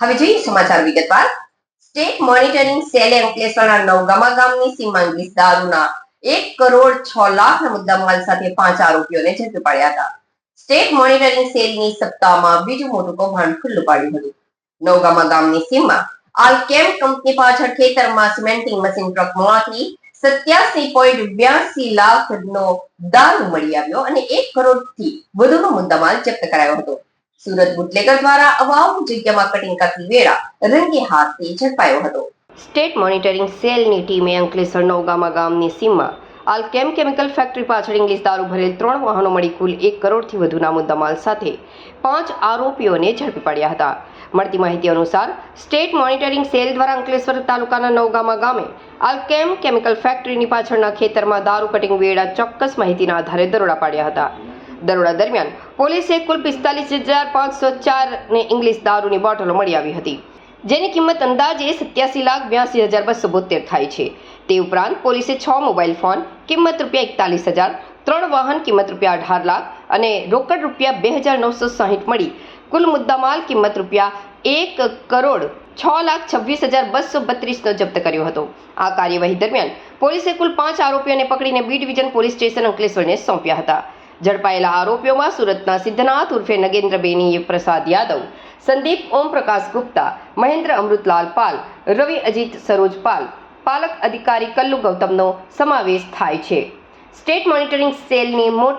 હવે જોઈએ સમાચાર વિગતવાર. સ્ટેટ મોનિટરિંગ સેલે અંકલેશ્વરના નવગામા ગામની સીમા દારૂના એક કરોડ છ લાખના મુદ્દામાલ સાથે પાંચ આરોપીઓને ઝડપી પાડ્યા હતા. સ્ટેટ મોનિટરિંગ સેલની સપ્તાહમાં બીજું મોટું કૌભાંડ ખુલ્લું પાડ્યું હતું. નવગામા ગામની સીમમાં આલકેમ કંપની પાછળ ખેતરમાં સિમેન્ટિંગ મશીન ટ્રકમાંથી સત્યાસી પોઈન્ટ બ્યાસી લાખનો દારૂ મળી આવ્યો અને એક કરોડથી વધુનો મુદ્દામાલ જપ્ત કરાયો હતો. સુરત બુટલેગર દ્વારા અવાવ જગ્યામાં કટિંગ કરતી વેળા રંગે હાથથી ઝડપાયો હતો. સ્ટેટ મોનિટરિંગ સેલની ટીમે અંકલેશ્વર નવગામા ગામની સીમમાં આલકેમ કેમિકલ ફેક્ટરી પાછળ ઇંગ્લિશ દારૂ ભરેલ ત્રણ વાહનો મળી કુલ એક કરોડથી વધુના મુદ્દામાલ સાથે પાંચ આરોપીઓને ઝડપી પાડ્યા હતા. મળતી માહિતી અનુસાર, સ્ટેટ મોનિટરિંગ સેલ દ્વારા અંકલેશ્વર તાલુકાના નવગામા ગામે આલકેમ કેમિકલ ફેક્ટરીની પાછળના ખેતરમાં દારૂ કટિંગ વેળા ચોક્કસ માહિતીના આધારે દરોડા પાડ્યા હતા. દરોડા દરમિયાન પોલીસે કુલ પિસ્તાલીસ હજાર પાંચસો ચાર ને ઇંગ્લિશ દારૂની બોટલો મળી આવી હતી. જેની કિંમત અંદાજે સત્યાસી લાખ બ્યાસી હજાર બસો બોતેર થાય છે. તે ઉપરાંત પોલીસે છ મોબાઈલ ફોન, કિંમત રૂપિયા એકતાલીસ હજાર, ત્રણ વાહન, કિંમત રૂપિયા અઢાર લાખ અને રોકડ રૂપિયા બે હજાર નવસો સાહીઠ મળી. કુલ મુદ્દામાલ કિંમત રૂપિયા એક કરોડ છ લાખ છવ્વીસ હજાર બસો બત્રીસનો જપ્ત કર્યો હતો. આ કાર્યવાહી દરમિયાન પોલીસે કુલ પાંચ આરોપીઓને પકડીને બી ડિવિઝન પોલીસ સ્ટેશન અંકલેશ્વરને સોંપ્યા હતા. ઝડપાયેલા આરોપીઓમાં સુરતના સિદ્ધનાથ ઉર્ફે નગેન્દ્રબેની પ્રસાદ યાદવ, સંદીપ ઓમ પ્રકાશ ગુપ્તા, મહેન્દ્ર અમૃતલાલ પાલ, રવિ અજીત સરોજ પાલ, પાલક અધિકારી કલ્લુ ગૌતમનો સમાવેશ થાય છે. સ્ટેટ મોનિટરિંગ સેલની મોટી